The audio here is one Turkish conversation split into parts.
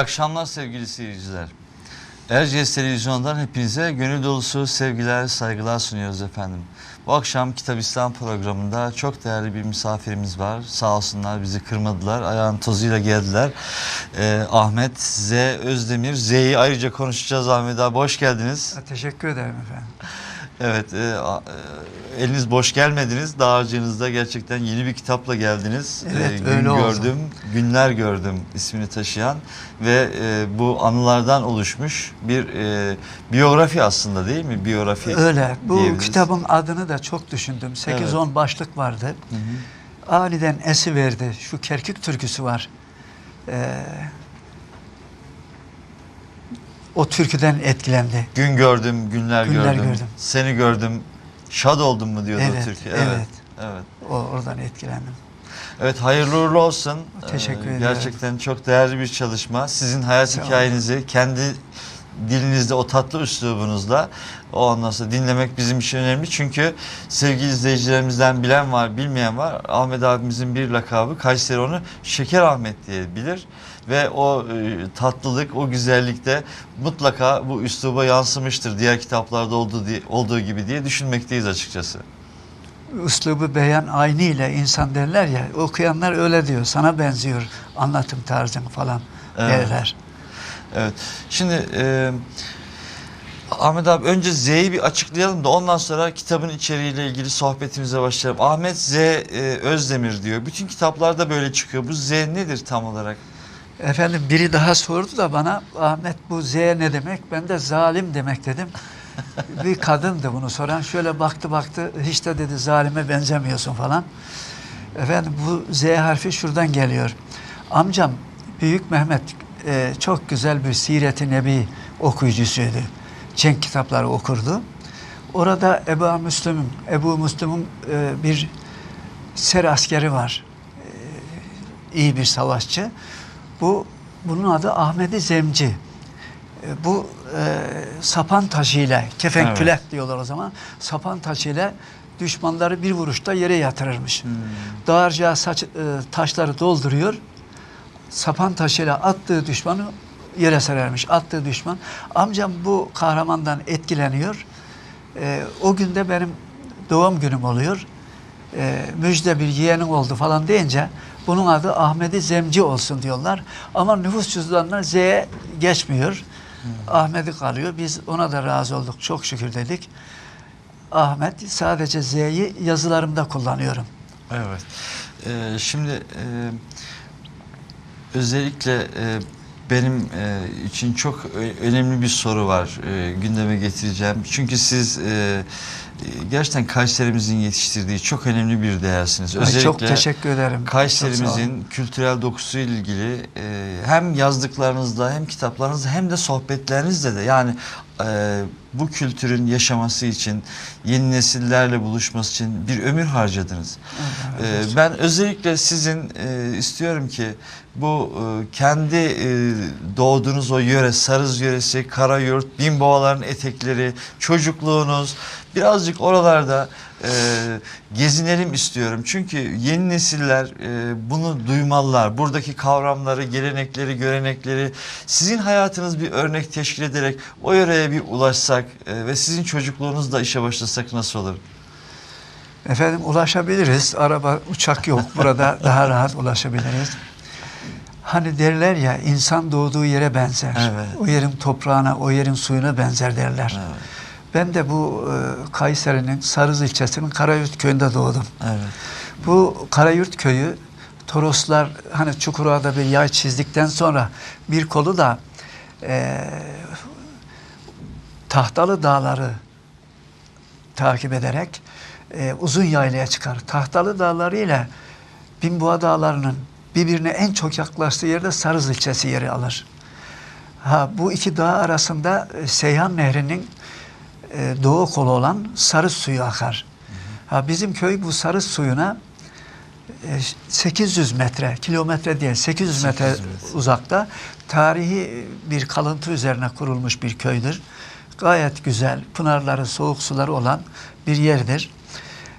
akşamlar sevgili seyirciler. Erciyes Televizyon'dan hepinize gönül dolusu sevgiler, saygılar sunuyoruz efendim. Bu akşam Kitap İslam programında çok değerli bir misafirimiz var. Sağ olsunlar bizi kırmadılar. Ayağın tozuyla geldiler. Ee, Ahmet Z. Özdemir. Z'yi ayrıca konuşacağız Ahmet abi. Hoş geldiniz. Teşekkür ederim efendim. Evet, e, a- e, eliniz boş gelmediniz. Dağarcığınızda gerçekten yeni bir kitapla geldiniz. Evet, E, gün öyle oldu. gördüm, günler gördüm ismini taşıyan ve e, bu anılardan oluşmuş bir e, biyografi aslında değil mi? Biyografi. Öyle. Bu diyebiliriz. kitabın adını da çok düşündüm. 8-10 başlık vardı. Hı hı. Aniden esi verdi. Şu Kerkük türküsü var. Ee, o türküden etkilendi. Gün gördüm, günler, Günler gördüm. gördüm. Seni gördüm. Şad oldum mu diyordu Evet, o türkü. evet. Evet. O oradan etkilendim. Evet hayırlı uğurlu olsun. Teşekkür Ee, ederim. Gerçekten çok değerli bir çalışma. Sizin hayat olun. hikayenizi kendi dilinizde o tatlı üslubunuzla o ondan sonra dinlemek bizim için önemli. Çünkü sevgili izleyicilerimizden bilen var, bilmeyen var. Ahmet abimizin bir lakabı Kayseri onu Şeker Ahmet diye bilir. Ve o e, tatlılık, o güzellikte mutlaka bu üsluba yansımıştır. Diğer kitaplarda olduğu, diye- olduğu gibi diye düşünmekteyiz açıkçası. Üslubu beyan aynı ile insan derler ya okuyanlar öyle diyor. Sana benziyor anlatım tarzın falan Evet. derler. Evet. Şimdi e, Ahmet abi önce Z'yi bir açıklayalım da ondan sonra kitabın içeriğiyle ilgili sohbetimize başlayalım. Ahmet Z e, Özdemir diyor. Bütün kitaplarda böyle çıkıyor. Bu Z nedir tam olarak? Efendim biri daha sordu da bana Ahmet bu Z ne demek? Ben de zalim demek dedim. bir kadındı bunu soran. Şöyle baktı baktı hiç de dedi zalime benzemiyorsun falan. Efendim bu Z harfi şuradan geliyor. Amcam Büyük Mehmet e, çok güzel bir Siret-i Nebi okuyucusuydu. Cenk kitapları okurdu. Orada Ebu Müslüm'ün, Ebu Müslüm'ün e, bir ser askeri var. E, iyi bir savaşçı. Bu bunun adı Ahmedi Zemci. E, bu e, sapan taşıyla, kefen Evet. külek diyorlar o zaman. Sapan taşıyla düşmanları bir vuruşta yere yatırırmış. Hmm. Dağarcığa saç, e, taşları dolduruyor. Sapan taşıyla attığı düşmanı yere serermiş. Attığı düşman. Amcam bu kahramandan etkileniyor. E, o günde benim doğum günüm oluyor. E, müjde bir yeğenim oldu falan deyince bunun adı Ahmedi Zemci olsun diyorlar. Ama nüfus cüzdanına Z'ye geçmiyor. Ahmet'i kalıyor. Biz ona da razı olduk. Çok şükür dedik. Ahmet sadece Z'yi yazılarımda kullanıyorum. Evet. E, şimdi e, özellikle e, benim e, için çok ö- önemli bir soru var e, gündeme getireceğim. Çünkü siz e, e, gerçekten Kayserimizin yetiştirdiği çok önemli bir değersiniz. Ay, Özellikle çok teşekkür ederim. Kayserimizin kültürel dokusuyla ilgili e, hem yazdıklarınızda hem kitaplarınızda hem de sohbetlerinizde de yani e, bu kültürün yaşaması için yeni nesillerle buluşması için bir ömür harcadınız. Razı Ee, olsun. ben özellikle sizin e, istiyorum ki bu e, kendi e, doğduğunuz o yöre, Sarız yöresi, Karayurt, Binboğaların etekleri, çocukluğunuz birazcık oralarda e, gezinelim istiyorum. Çünkü yeni nesiller e, bunu duymalılar. Buradaki kavramları, gelenekleri, görenekleri sizin hayatınız bir örnek teşkil ederek o yöreye bir ulaşsak e, ve sizin çocukluğunuzda işe başlasak nasıl olur? Efendim ulaşabiliriz. Araba, uçak yok. Burada daha rahat ulaşabiliriz. Hani derler ya insan doğduğu yere benzer. Evet. O yerin toprağına, o yerin suyuna benzer derler. Evet. Ben de bu e, Kayseri'nin Sarız ilçesinin Karayurt köyünde doğdum. Evet. Bu Karayurt köyü Toroslar hani Çukurova'da bir yay çizdikten sonra bir kolu da e, Tahtalı Dağları takip ederek e, uzun yaylaya çıkar. Tahtalı Dağları ile Binboğa Dağları'nın birbirine en çok yaklaştığı yerde Sarız ilçesi yeri alır. Ha, bu iki dağ arasında e, Seyhan Nehri'nin e, doğu kolu olan Sarız suyu akar. Ha, bizim köy bu Sarız suyuna e, 800 metre, kilometre değil 800 metre 800 metre. uzakta tarihi bir kalıntı üzerine kurulmuş bir köydür. Gayet güzel, pınarları, soğuk suları olan bir yerdir.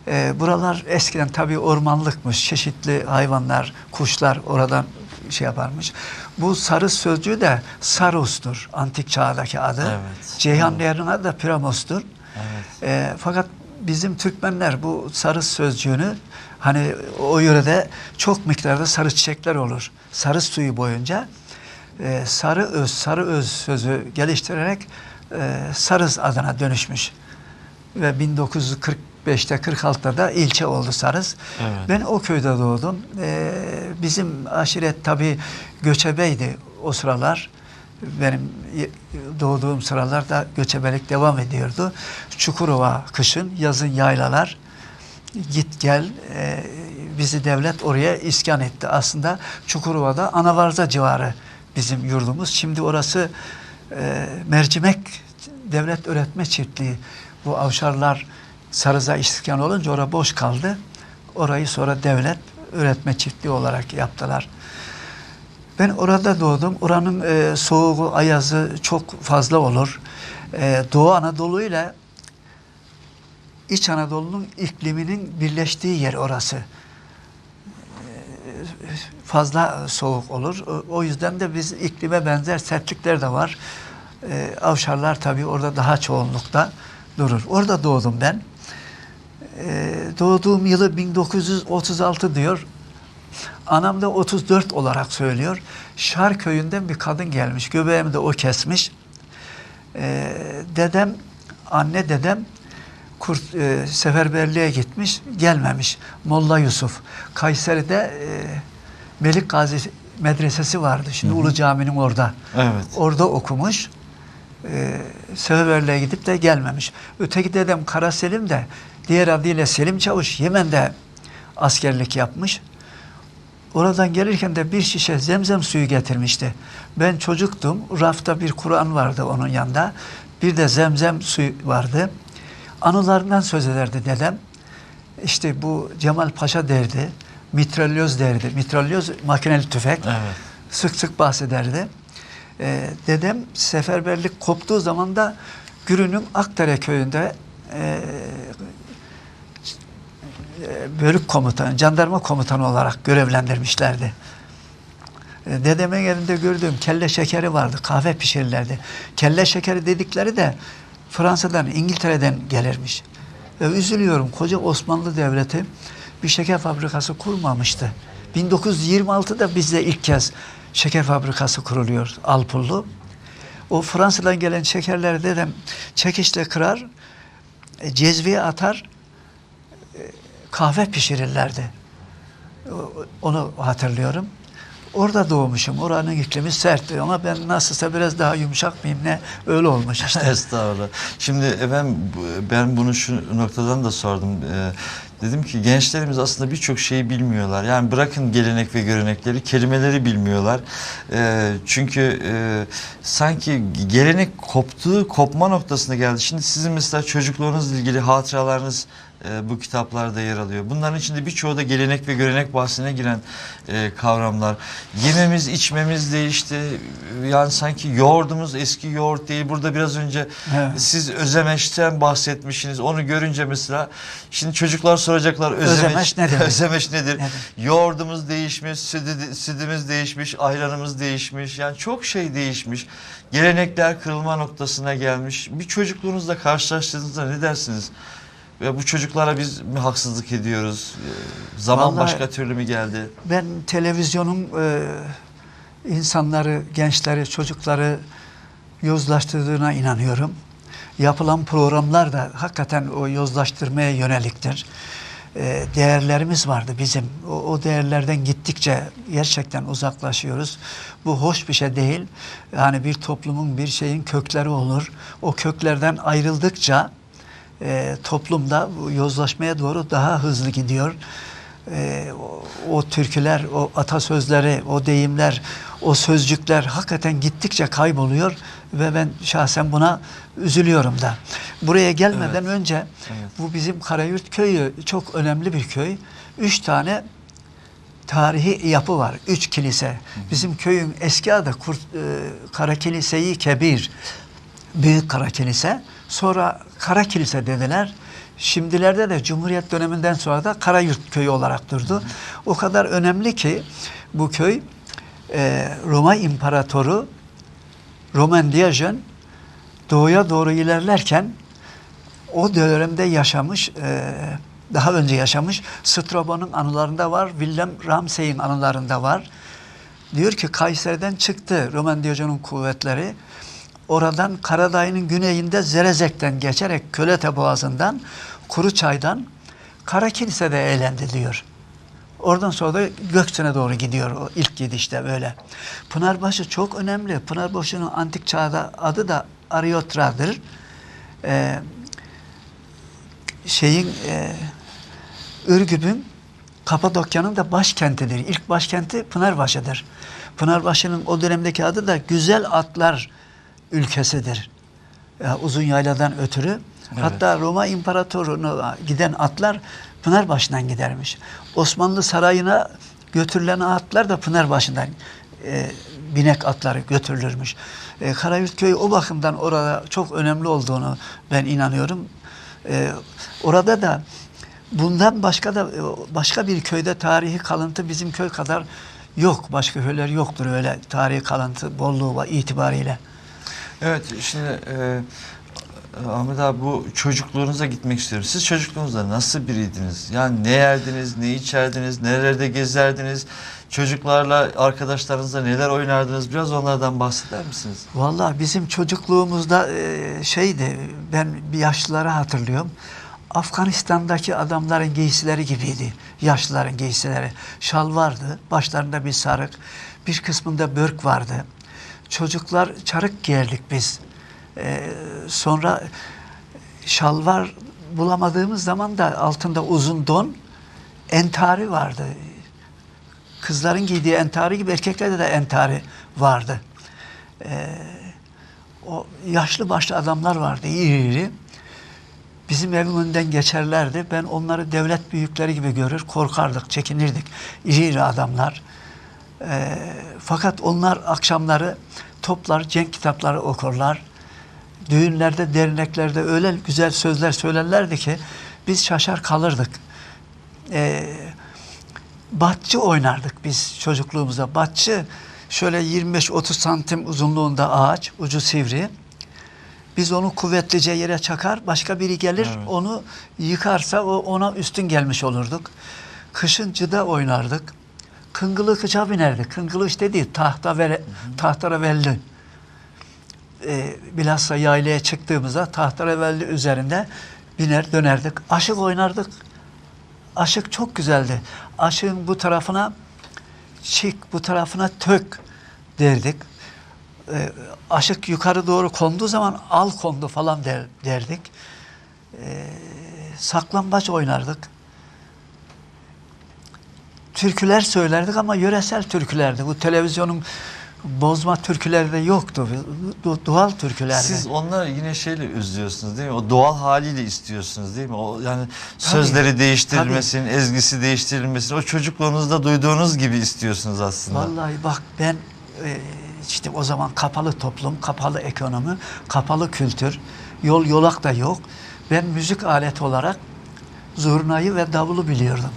E, buralar eskiden tabii ormanlıkmış, çeşitli hayvanlar, kuşlar oradan şey yaparmış. Bu Sarız sözcüğü de Saros'tur. Antik çağdaki adı. Evet. Ceyhan Nehri'nin adı da Piramos'tur. Evet. E, fakat bizim Türkmenler bu sarı sözcüğünü hani o yörede çok miktarda sarı çiçekler olur. Sarı suyu boyunca e, sarı öz, sarı öz sözü geliştirerek e, Sarız adına dönüşmüş. Ve 1945'te 46'da da ilçe oldu Sarız. Evet. Ben o köyde doğdum. E, bizim aşiret tabii göçebeydi o sıralar. Benim doğduğum sıralarda göçebelik devam ediyordu. Çukurova kışın, yazın yaylalar. Git gel e, bizi devlet oraya iskan etti. Aslında Çukurova'da Anavarza civarı bizim yurdumuz. Şimdi orası e, mercimek devlet öğretme çiftliği. Bu avşarlar Sarız'a iskan olunca orada boş kaldı. Orayı sonra devlet öğretme çiftliği olarak yaptılar. Ben orada doğdum. Oranın e, soğuğu, ayazı çok fazla olur. E, Doğu Anadolu ile İç Anadolu'nun ikliminin birleştiği yer orası. E, fazla soğuk olur. O, yüzden de biz iklime benzer sertlikler de var. E, avşarlar tabii orada daha çoğunlukta durur. Orada doğdum ben. E, doğduğum yılı 1936 diyor. Anam da 34 olarak söylüyor. Şar köyünden bir kadın gelmiş. Göbeğimi de o kesmiş. Ee, dedem, anne dedem kurt, e, seferberliğe gitmiş, gelmemiş. Molla Yusuf. Kayseri'de e, Melik Gazi medresesi vardı. Şimdi Ulu Cami'nin orada. Evet. Orada okumuş. E, seferberliğe gidip de gelmemiş. Öteki dedem Kara Selim de diğer adıyla Selim Çavuş Yemen'de askerlik yapmış. Oradan gelirken de bir şişe zemzem suyu getirmişti. Ben çocuktum. Rafta bir Kur'an vardı onun yanında. Bir de zemzem suyu vardı. Anılarından söz ederdi dedem. İşte bu Cemal Paşa derdi. Mitralyoz derdi. Mitralyoz makineli tüfek. Evet. Sık sık bahsederdi. Ee, dedem seferberlik koptuğu zaman da Gürün'ün Akdere köyünde e, bölük komutanı, jandarma komutanı olarak görevlendirmişlerdi. E, Dedemin elinde gördüğüm kelle şekeri vardı, kahve pişirirlerdi. Kelle şekeri dedikleri de Fransa'dan, İngiltere'den gelirmiş. E, üzülüyorum, koca Osmanlı Devleti bir şeker fabrikası kurmamıştı. 1926'da bizde ilk kez şeker fabrikası kuruluyor, Alpullu. O Fransa'dan gelen şekerleri dedem çekişle kırar, e, cezveye atar, kahve pişirirlerdi. Onu hatırlıyorum. Orada doğmuşum. Oranın iklimi sertti ama ben nasılsa biraz daha yumuşak mıyım ne öyle olmuş işte. Estağfurullah. Şimdi efendim ben bunu şu noktadan da sordum. Ee, dedim ki gençlerimiz aslında birçok şeyi bilmiyorlar. Yani bırakın gelenek ve görenekleri, kelimeleri bilmiyorlar. Ee, çünkü e, sanki gelenek koptuğu, kopma noktasına geldi. Şimdi sizin mesela çocukluğunuzla ilgili hatıralarınız e, bu kitaplarda yer alıyor. Bunların içinde birçoğu da gelenek ve görenek bahsine giren e, kavramlar. Yememiz, içmemiz değişti. Yani sanki yoğurdumuz eski yoğurt değil. Burada biraz önce Evet. siz özemeşten bahsetmişsiniz. Onu görünce mesela şimdi çocuklar soracaklar demek? özemeş nedir? Nedir? Yoğurdumuz değişmiş, sütü, sütümüz değişmiş, ayranımız değişmiş. Yani çok şey değişmiş. Gelenekler kırılma noktasına gelmiş. Bir çocukluğunuzla karşılaştığınızda ne dersiniz? Ve bu çocuklara biz mi haksızlık ediyoruz? Zaman Vallahi- başka türlü mü geldi? Ben televizyonun e, insanları, gençleri, çocukları yozlaştırdığına inanıyorum. Yapılan programlar da hakikaten o yozlaştırmaya yöneliktir. E, değerlerimiz vardı bizim. O, o değerlerden gittikçe gerçekten uzaklaşıyoruz. Bu hoş bir şey değil. Yani bir toplumun bir şeyin kökleri olur. O köklerden ayrıldıkça e, toplumda yozlaşmaya doğru daha hızlı gidiyor. E, o, o türküler, o atasözleri, o deyimler, o sözcükler hakikaten gittikçe kayboluyor ve ben şahsen buna üzülüyorum da. Buraya gelmeden önce Evet. bu bizim Karayurt köyü çok önemli bir köy. Üç tane tarihi yapı var. Üç kilise. Bizim köyün eski adı Kurt, e, Kara Kilise-i Kebir. Büyük Kara Kilise. Sonra Kara Kilise dediler. Şimdilerde de Cumhuriyet döneminden sonra da Karayurt köyü olarak durdu. O kadar önemli ki bu köy e, Roma İmparatoru Roman Diyojen doğuya doğru ilerlerken o dönemde yaşamış, e, daha önce yaşamış Strabon'un anılarında var, Willem Ramsey'in anılarında var. Diyor ki Kayseri'den çıktı Roman Diyojen'in kuvvetleri. Oradan Karadağ'ın güneyinde Zerezek'ten geçerek Kölete Boğazı'ndan Kuruçay'dan Karakilise'de eğlendi diyor. Oradan sonra da Gökçen'e doğru gidiyor o ilk gidişte böyle. Pınarbaşı çok önemli. Pınarbaşı'nın antik çağda adı da Ariotra'dır. Ee, şeyin e, Ürgüp'ün Kapadokya'nın da başkentidir. İlk başkenti Pınarbaşı'dır. Pınarbaşı'nın o dönemdeki adı da Güzel Atlar ülkesidir. Ya, uzun yayladan ötürü. Hatta Roma İmparatorluğu'na giden atlar Pınarbaşı'ndan gidermiş. Osmanlı Sarayı'na götürülen atlar da Pınarbaşı'ndan e, binek atları götürülürmüş. E, Karayurt Köyü o bakımdan orada çok önemli olduğunu ben inanıyorum. E, orada da bundan başka da başka bir köyde tarihi kalıntı bizim köy kadar yok. Başka köyler yoktur öyle tarihi kalıntı bolluğu itibariyle. Evet şimdi e, Ahmet abi bu çocukluğunuza gitmek istiyorum. Siz çocukluğunuzda nasıl biriydiniz? Yani ne yerdiniz, ne içerdiniz, nerelerde gezerdiniz? Çocuklarla, arkadaşlarınızla neler oynardınız? Biraz onlardan bahseder misiniz? Vallahi bizim çocukluğumuzda e, şeydi, ben bir yaşlıları hatırlıyorum. Afganistan'daki adamların giysileri gibiydi. Yaşlıların giysileri. Şal vardı, başlarında bir sarık, bir kısmında börk vardı. Çocuklar çarık giyerdik biz. E, sonra şalvar bulamadığımız zaman da altında uzun don, entari vardı. Kızların giydiği entari gibi erkeklerde de entari vardı. O yaşlı başlı adamlar vardı, iri iri. Bizim evin önünden geçerlerdi. Ben onları devlet büyükleri gibi görür, korkardık, çekinirdik. İri iri adamlar. Ee, fakat onlar akşamları toplar, cenk kitapları okurlar. Düğünlerde, derneklerde öyle güzel sözler söylerlerdi ki biz şaşar kalırdık. Ee, batçı oynardık biz çocukluğumuzda. Batçı şöyle 25-30 santim uzunluğunda ağaç, ucu sivri. Biz onu kuvvetlice yere çakar, başka biri gelir Evet. onu yıkarsa o ona üstün gelmiş olurduk. Kışın cıda oynardık. Kıngılı kıça binerdik. Kıngılı işte değil, tahta ve tahtaravelli. Ee, bilhassa yaylaya çıktığımızda tahtaravelli üzerinde biner dönerdik. Aşık oynardık. Aşık çok güzeldi. Aşığın bu tarafına çık, bu tarafına tök derdik. Ee, aşık yukarı doğru konduğu zaman al kondu falan der, derdik. Ee, saklambaç oynardık. Türküler söylerdik ama yöresel türkülerdi. Bu televizyonun bozma türküleri de yoktu. Du- Doğal türkülerdi. Siz onları yine şeyle üzüyorsunuz değil mi? O doğal haliyle istiyorsunuz değil mi? O yani sözleri değiştirilmesin, ezgisi değiştirilmesin. O çocukluğunuzda duyduğunuz gibi istiyorsunuz aslında. Vallahi bak ben e, işte o zaman kapalı toplum, kapalı ekonomi, kapalı kültür, yol yolak da yok. Ben müzik aleti olarak zurnayı ve davulu biliyordum.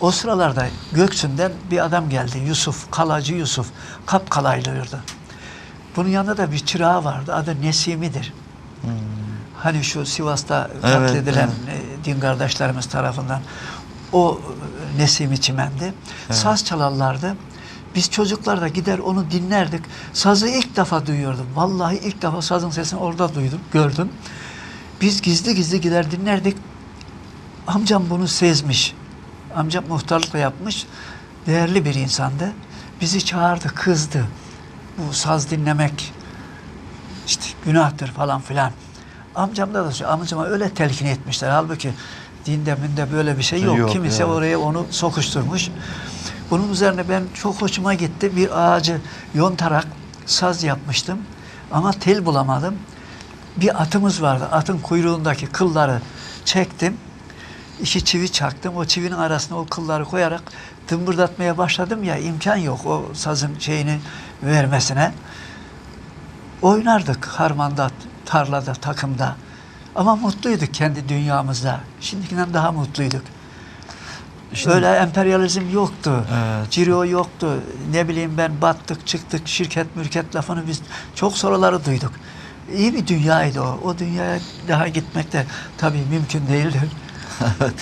O sıralarda Göksu'ndan bir adam geldi. Yusuf, Kalacı Yusuf. Kapkalaylıyordu. Bunun yanında da bir çırağı vardı. Adı Nesimi'dir. Hani şu Sivas'ta Evet, katledilen e, din kardeşlerimiz tarafından o e, Nesimi Çimendi. Saz çalarlardı. Biz çocuklar da gider onu dinlerdik. Sazı ilk defa duyuyordum. Vallahi ilk defa sazın sesini orada duydum, gördüm. Biz gizli gizli gider dinlerdik. Amcam bunu sezmiş. Amcam muhtarlık da yapmış. Değerli bir insandı. Bizi çağırdı, kızdı. Bu saz dinlemek işte günahtır falan filan. Amcam da da söylüyor, amcama öyle telkin etmişler. Halbuki dinde minde böyle bir şey yok. Yok, Kimse evet. oraya onu sokuşturmuş. Bunun üzerine ben çok hoşuma gitti. Bir ağacı yontarak saz yapmıştım. Ama tel bulamadım. Bir atımız vardı. Atın kuyruğundaki kılları çektim. İki çivi çaktım. O çivinin arasına o kılları koyarak tımbırdatmaya başladım ya imkan yok o sazın şeyini vermesine. Oynardık harmanda, tarlada, takımda. Ama mutluyduk kendi dünyamızda. Şimdikinden daha mutluyduk. Şimdi- Öyle emperyalizm yoktu. Evet. Ciro yoktu. Ne bileyim ben battık çıktık şirket mürket lafını biz çok soruları duyduk. İyi bir dünyaydı o. O dünyaya daha gitmek de tabii mümkün değildi. Evet.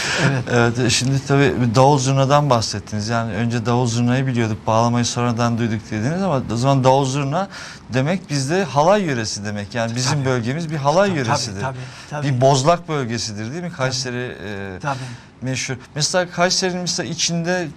Evet şimdi tabii davul zurnadan bahsettiniz. Yani önce davul zurnayı biliyorduk, bağlamayı sonradan duyduk dediniz ama o zaman davul zurna demek bizde halay yöresi demek. Yani bizim Tabii. bölgemiz bir halay Tabii, yöresidir. tabii, tabii. Bir bozlak bölgesidir değil mi? Kayseri e, Tabii. Meşhur. Mesela Kayseri'nin mesela içinde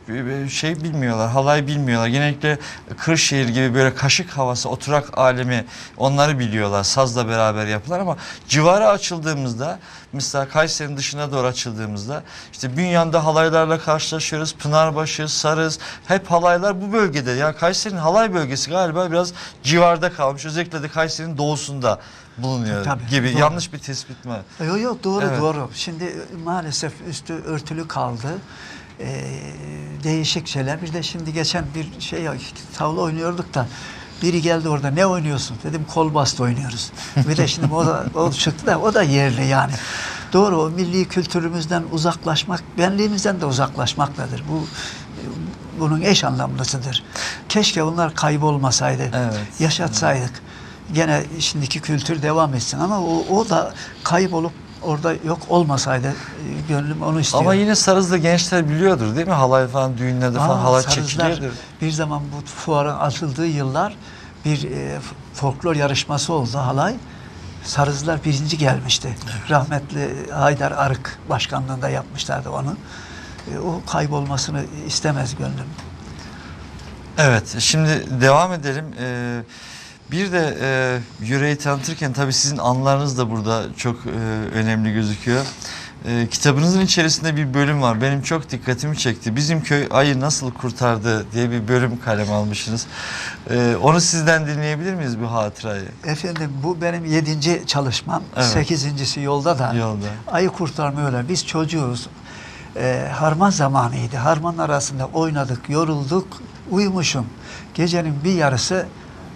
e, şey bilmiyorlar, halay bilmiyorlar. Genellikle Kırşehir gibi böyle kaşık havası, oturak alemi onları biliyorlar. Sazla beraber yapılar ama civara açıldığımızda mesela Kayseri'nin dışına doğru açıldığımızda işte Bünyan'da halaylarla karşılaşıyoruz. Pınarbaşı, Sarız hep halaylar bu bölgede. Yani Kayseri'nin halay bölgesi galiba biraz civarda kalmış. Özellikle de Kayseri'nin doğusunda bulunuyor Tabii, gibi. doğru. Yanlış bir tespit mi? Yok yok doğru Evet. doğru. Şimdi e, maalesef üstü örtülü kaldı. Ee, değişik şeyler. Bir de şimdi geçen bir şey tavla oynuyorduk da biri geldi orada ne oynuyorsun? Dedim kol bastı oynuyoruz. Bir de şimdi o da o çıktı da o da yerli yani. Doğru o milli kültürümüzden uzaklaşmak, benliğimizden de uzaklaşmaktadır. Bu e, bunun eş anlamlısıdır. Keşke bunlar kaybolmasaydı. Evet. Yaşatsaydık. Gene şimdiki kültür devam etsin ama o, o da kaybolup orada yok olmasaydı e, gönlüm onu istiyor. Ama yine Sarız'da gençler biliyordur değil mi? Halay falan düğünlerde falan Aa, halay çekiliyordur. Bir zaman bu fuarın açıldığı yıllar bir e, folklor yarışması oldu halay. Sarızlar birinci gelmişti. Rahmetli Haydar Arık başkanlığında yapmışlardı onu. E, o kaybolmasını istemez gönlüm. Evet, şimdi devam edelim. Ee, bir de e, yüreği tanıtırken tabii sizin anılarınız da burada çok e, önemli gözüküyor. E, kitabınızın içerisinde bir bölüm var. Benim çok dikkatimi çekti. Bizim köy ayı nasıl kurtardı diye bir bölüm kalem almışsınız. E, onu sizden dinleyebilir miyiz bu hatırayı? Efendim bu benim yedinci çalışmam. Evet. Sekizincisi yolda da. Yolda. Ayı kurtarma öyle. Biz çocuğuz. Ee, harman zamanıydı. Harman arasında oynadık, yorulduk, uyumuşum. Gecenin bir yarısı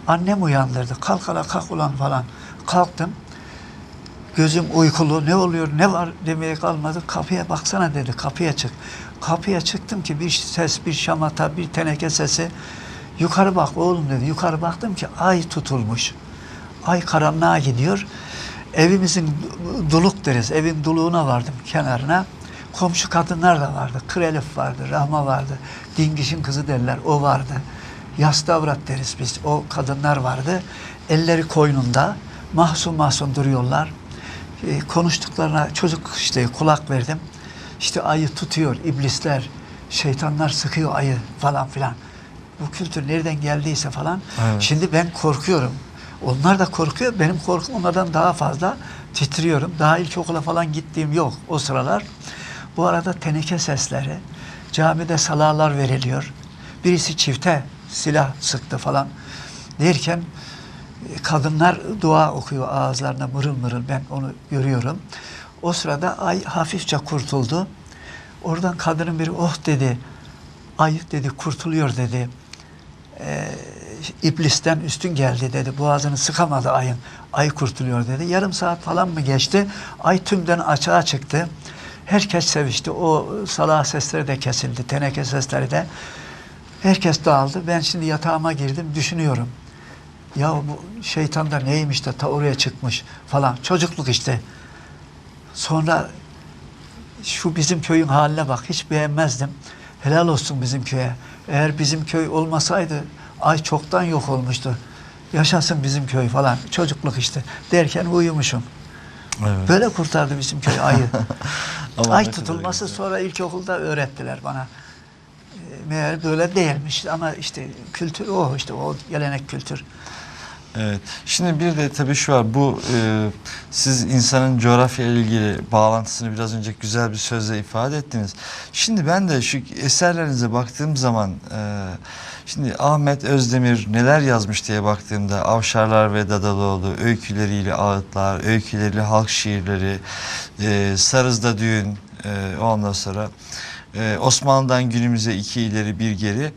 annem uyandırdı. Kalk hala kalk ulan falan. Kalktım. Gözüm uykulu. Ne oluyor, ne var demeye kalmadı. Kapıya baksana dedi. Kapıya çık. Kapıya çıktım ki bir ses, bir şamata, bir teneke sesi. Yukarı bak oğlum dedi. Yukarı baktım ki ay tutulmuş. Ay karanlığa gidiyor. Evimizin du- duluk deriz. Evin duluğuna vardım kenarına. Komşu kadınlar da vardı. Krelif vardı, Rahma vardı. Dingiş'in kızı derler, o vardı. Yastavrat deriz biz, o kadınlar vardı. Elleri koynunda, mahzun mahzun duruyorlar. E, konuştuklarına çocuk işte kulak verdim. İşte ayı tutuyor iblisler, şeytanlar sıkıyor ayı falan filan. Bu kültür nereden geldiyse falan. Evet. Şimdi ben korkuyorum. Onlar da korkuyor. Benim korkum onlardan daha fazla. Titriyorum. Daha ilkokula falan gittiğim yok o sıralar. Bu arada teneke sesleri, camide salalar veriliyor. Birisi çifte silah sıktı falan derken e, kadınlar dua okuyor ağızlarına mırıl mırıl ben onu görüyorum. O sırada ay hafifçe kurtuldu. Oradan kadının biri oh dedi. Ay dedi kurtuluyor dedi. Ee, iblisten üstün geldi dedi. Boğazını sıkamadı ayın. Ay kurtuluyor dedi. Yarım saat falan mı geçti? Ay tümden açığa çıktı. Herkes sevişti. O salah sesleri de kesildi. Teneke sesleri de. Herkes dağıldı. Ben şimdi yatağıma girdim. Düşünüyorum. Ya bu şeytan da neymiş de ta oraya çıkmış falan. Çocukluk işte. Sonra şu bizim köyün haline bak hiç beğenmezdim. Helal olsun bizim köye. Eğer bizim köy olmasaydı ay çoktan yok olmuştu. Yaşasın bizim köy falan. Çocukluk işte. Derken uyumuşum. Evet. Böyle kurtardı bizim köy ayı. Ay tutulması sonra ilkokulda öğrettiler bana. Meğer böyle değilmiş ama işte kültür o işte o gelenek kültür. Evet. Şimdi bir de tabii şu var. Bu e, siz insanın coğrafya ile ilgili bağlantısını biraz önce güzel bir sözle ifade ettiniz. Şimdi ben de şu eserlerinize baktığım zaman e, şimdi Ahmet Özdemir neler yazmış diye baktığımda Avşarlar ve Dadaloğlu öyküleriyle ağıtlar, öyküleriyle halk şiirleri, e, Sarız'da düğün, e, ondan sonra ee, Osmanlı'dan günümüze iki ileri bir geri.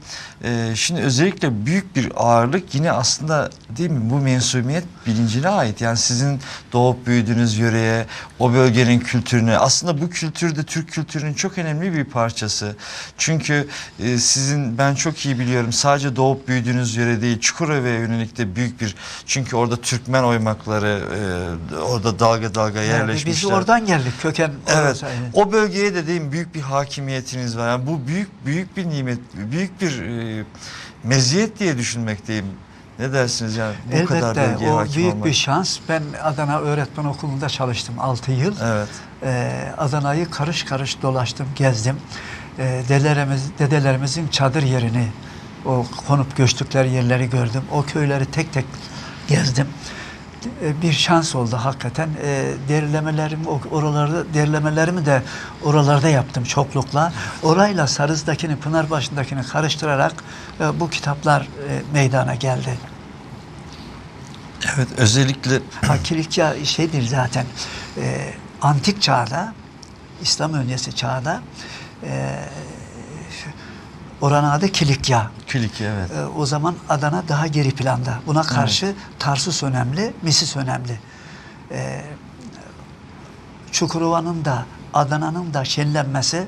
Ee, şimdi özellikle büyük bir ağırlık yine aslında değil mi? Bu mensubiyet bilincine ait. Yani sizin doğup büyüdüğünüz yöreye, o bölgenin kültürüne. Aslında bu kültür de Türk kültürünün çok önemli bir parçası. Çünkü e, sizin ben çok iyi biliyorum sadece doğup büyüdüğünüz yöre değil Çukurova'ya yönelik de büyük bir çünkü orada Türkmen oymakları e, orada dalga dalga Yani yerleşmişler. biz oradan geldik köken. Evet. O bölgeye de değil büyük bir hakimiyetiniz var. Yani bu büyük büyük bir nimet, büyük bir e, meziyet diye düşünmekteyim. Ne dersiniz yani bu kadar Elbette bölgeye o hakim büyük olmak? bir şans. Ben Adana Öğretmen Okulu'nda çalıştım 6 yıl. Evet. Ee, Adana'yı karış karış dolaştım, gezdim. Ee, dedelerimiz, dedelerimizin çadır yerini, o konup göçtükleri yerleri gördüm. O köyleri tek tek gezdim. Ee, bir şans oldu hakikaten. Derilemelerimi, o- oralarda, derilemelerimi de oralarda yaptım çoklukla. Orayla Sarız'dakini, Pınarbaşı'ndakini karıştırarak e, bu kitaplar e, meydana geldi. Evet özellikle Ha, Kilikya şeydir zaten. e, antik çağda, İslam öncesi çağda e, oranın adı Kilikya. Küliki evet. E, o zaman Adana daha geri planda. Buna karşı Tarsus önemli, Misis önemli. E, Çukurova'nın da Adana'nın da şenlenmesi,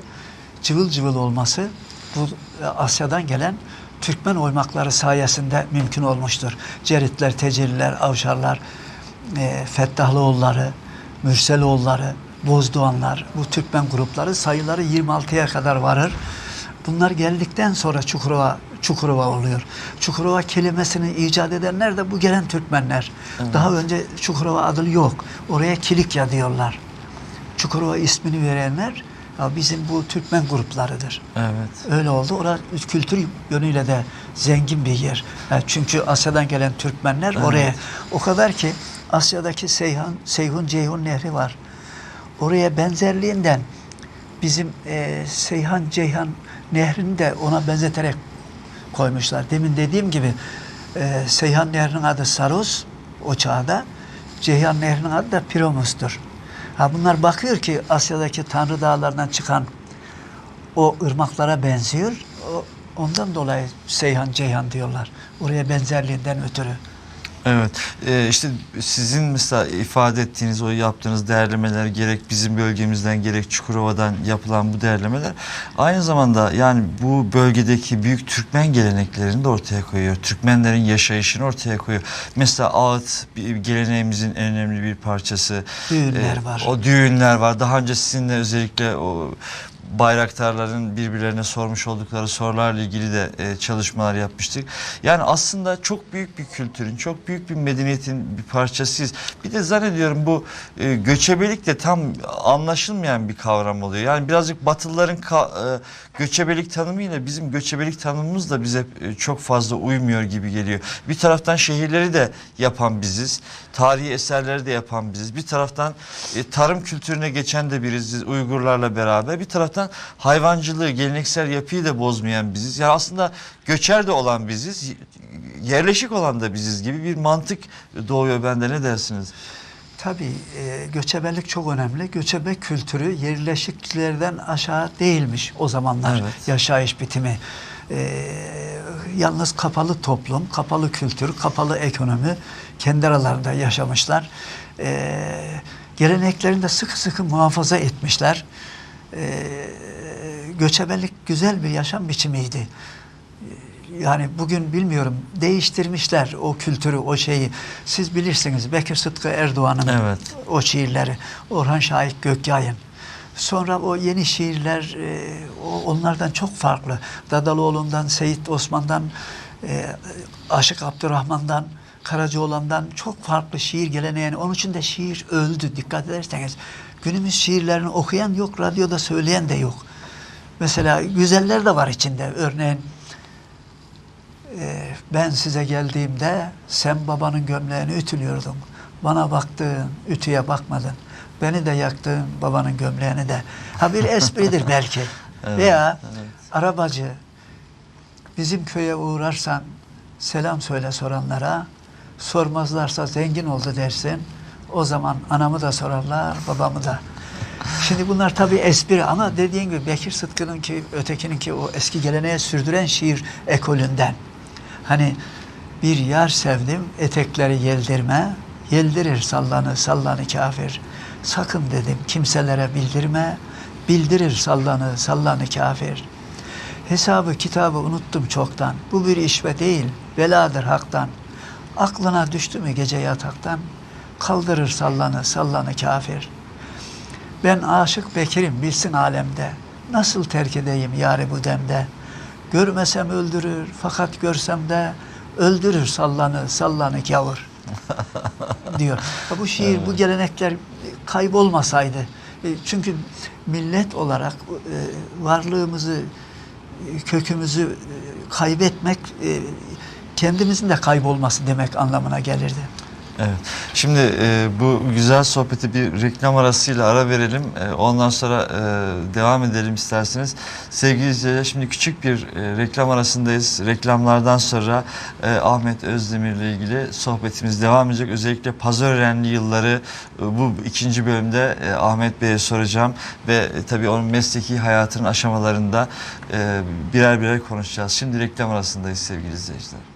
cıvıl cıvıl olması bu e, Asya'dan gelen Türkmen oymakları sayesinde mümkün olmuştur. Ceritler, Tecelliler, Avşarlar, e, Fettahlıoğulları, Mürseloğulları, Bozdoğanlar, bu Türkmen grupları sayıları 26'ya kadar varır. Bunlar geldikten sonra Çukurova Çukurova oluyor. Çukurova kelimesini icat edenler de bu gelen Türkmenler. Daha önce Çukurova adı yok. Oraya Kilikya diyorlar. Çukurova ismini verenler ya bizim bu Türkmen gruplarıdır. Evet. Öyle oldu. Orası kültür yönüyle de zengin bir yer. Çünkü Asya'dan gelen Türkmenler Evet. oraya o kadar ki Asya'daki Seyhan, Seyhun Ceyhun Nehri var. Oraya benzerliğinden bizim e, Seyhan Ceyhan Nehri'ni de ona benzeterek koymuşlar. Demin dediğim gibi e, Seyhan Nehri'nin adı Saros o çağda. Ceyhan Nehri'nin adı da Piromus'tur. Ha bunlar bakıyor ki Asya'daki Tanrı Dağlarından çıkan o ırmaklara benziyor. O, ondan dolayı Seyhan Ceyhan diyorlar. Oraya benzerliğinden ötürü. Evet. Ee, işte sizin mesela ifade ettiğiniz o yaptığınız değerlemeler gerek bizim bölgemizden gerek Çukurova'dan yapılan bu değerlemeler aynı zamanda yani bu bölgedeki büyük Türkmen geleneklerini de ortaya koyuyor. Türkmenlerin yaşayışını ortaya koyuyor. Mesela ağıt bir geleneğimizin en önemli bir parçası. Düğünler Ee, var. O düğünler var. Daha önce sizinle özellikle o bayraktarların birbirlerine sormuş oldukları sorularla ilgili de e, çalışmalar yapmıştık. Yani aslında çok büyük bir kültürün, çok büyük bir medeniyetin bir parçasıyız. Bir de zannediyorum bu e, göçebelik de tam anlaşılmayan bir kavram oluyor. Yani birazcık Batılıların ka- e, göçebelik tanımıyla bizim göçebelik tanımımız da bize e, çok fazla uymuyor gibi geliyor. Bir taraftan şehirleri de yapan biziz. Tarihi eserleri de yapan biziz. Bir taraftan e, tarım kültürüne geçen de biriz Uygurlarla beraber. Bir taraftan hayvancılığı, geleneksel yapıyı da bozmayan biziz. Yani aslında göçer de olan biziz. Yerleşik olan da biziz gibi bir mantık doğuyor bende. Ne dersiniz? Tabii e, göçebelik çok önemli. Göçebe kültürü yerleşiklerden aşağı değilmiş o zamanlar Evet. yaşayış bitimi. E, yalnız kapalı toplum, kapalı kültür, kapalı ekonomi kendi aralarında yaşamışlar. E, geleneklerini de sıkı sıkı muhafaza etmişler. E, göçebelik güzel bir yaşam biçimiydi yani bugün bilmiyorum değiştirmişler o kültürü, o şeyi. Siz bilirsiniz Bekir Sıtkı Erdoğan'ın Evet. o şiirleri, Orhan Şahik Gökyay'ın. Sonra o yeni şiirler e, onlardan çok farklı. Dadaloğlu'ndan, Seyit Osman'dan, e, Aşık Abdurrahman'dan, Karacaoğlan'dan çok farklı şiir geleneğini. Onun için de şiir öldü dikkat ederseniz. Günümüz şiirlerini okuyan yok, radyoda söyleyen de yok. Mesela güzeller de var içinde. Örneğin ee, ben size geldiğimde sen babanın gömleğini ütülüyordun. Bana baktın, ütüye bakmadın. Beni de yaktın, babanın gömleğini de. Ha bir espridir belki. Evet, Veya evet. arabacı, bizim köye uğrarsan selam söyle soranlara, sormazlarsa zengin oldu dersin. O zaman anamı da sorarlar, babamı da. Şimdi bunlar tabii espri ama dediğin gibi Bekir Sıtkı'nın ki ötekinin ki o eski geleneğe sürdüren şiir ekolünden. Hani Bir yar sevdim etekleri yeldirme, yeldirir sallanı sallanı kafir. Sakın dedim kimselere bildirme, bildirir sallanı sallanı kafir. Hesabı kitabı unuttum çoktan. Bu bir işve değil, beladır haktan. Aklına düştü mü gece yataktan? Kaldırır sallanı sallanı kafir. Ben aşık Bekir'im bilsin alemde. Nasıl terk edeyim yâri bu demde? Görmesem öldürür fakat görsem de öldürür sallanı sallanı gavur diyor. Bu şiir, bu gelenekler kaybolmasaydı. e, Çünkü millet olarak e, varlığımızı, e, kökümüzü kaybetmek kendimizin de kaybolması demek anlamına gelirdi. Evet. Şimdi e, bu güzel sohbeti bir reklam arasıyla ara verelim. E, ondan sonra e, devam edelim isterseniz. Sevgili izleyiciler şimdi küçük bir e, reklam arasındayız. Reklamlardan sonra e, Ahmet Özdemir ile ilgili sohbetimiz devam edecek. Özellikle Pazarörenli yılları e, bu ikinci bölümde e, Ahmet Bey'e soracağım. Ve e, tabii onun mesleki hayatının aşamalarında e, birer birer konuşacağız. Şimdi reklam arasındayız sevgili izleyiciler.